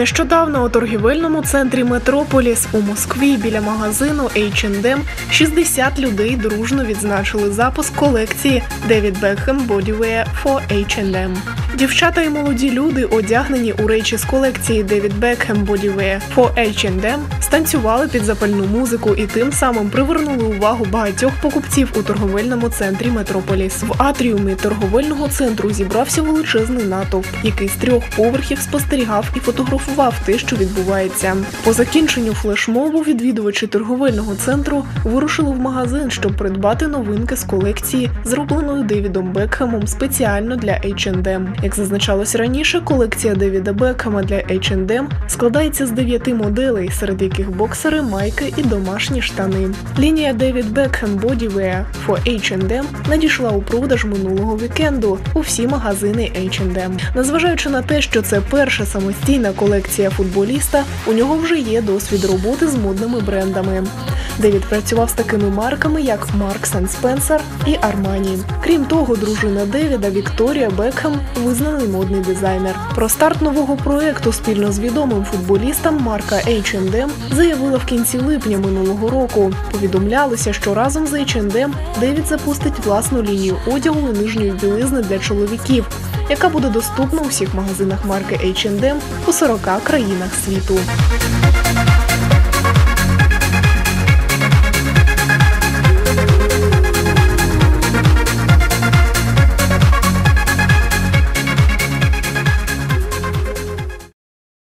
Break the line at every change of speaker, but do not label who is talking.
Нещодавно у торгівельному центрі Метрополіс у Москві біля магазину H&M 60 людей дружно відзначили запуск колекції David Beckham Bodywear for H&M. Дівчата і молоді люди, одягнені у речі з колекції David Beckham Bodywear for H&M, станцювали під запальну музику і тим самим привернули увагу багатьох покупців у торговельному центрі Метрополіс. В атріумі торговельного центру зібрався величезний натовп, який з трьох поверхів спостерігав і фотографував те, що відбувається. По закінченню флешмобу відвідувачі торговельного центру вирушили в магазин, щоб придбати новинки з колекції, зробленої Девідом Бекхемом спеціально для H&M. Як зазначалось раніше, колекція Девіда Бекхема для H&M складається з дев'яти моделей, серед яких боксери, майки і домашні штани. Лінія David Beckham Bodywear for H&M надійшла у продаж минулого вікенду у всі магазини H&M. Незважаючи на те, що це перша самостійна колекція футболіста, у нього вже є досвід роботи з модними брендами. Девід працював з такими марками, як Marks Spencer і Armani. Крім того, дружина Девіда Вікторія Бекхем визнаний модний дизайнер. Про старт нового проекту спільно з відомим футболістом марка H&M заявила в кінці липня минулого року. Повідомлялося, що разом з H&M Девід запустить власну лінію одягу і нижньої білизни для чоловіків, яка буде доступна у всіх магазинах марки H&M у 40 країнах світу.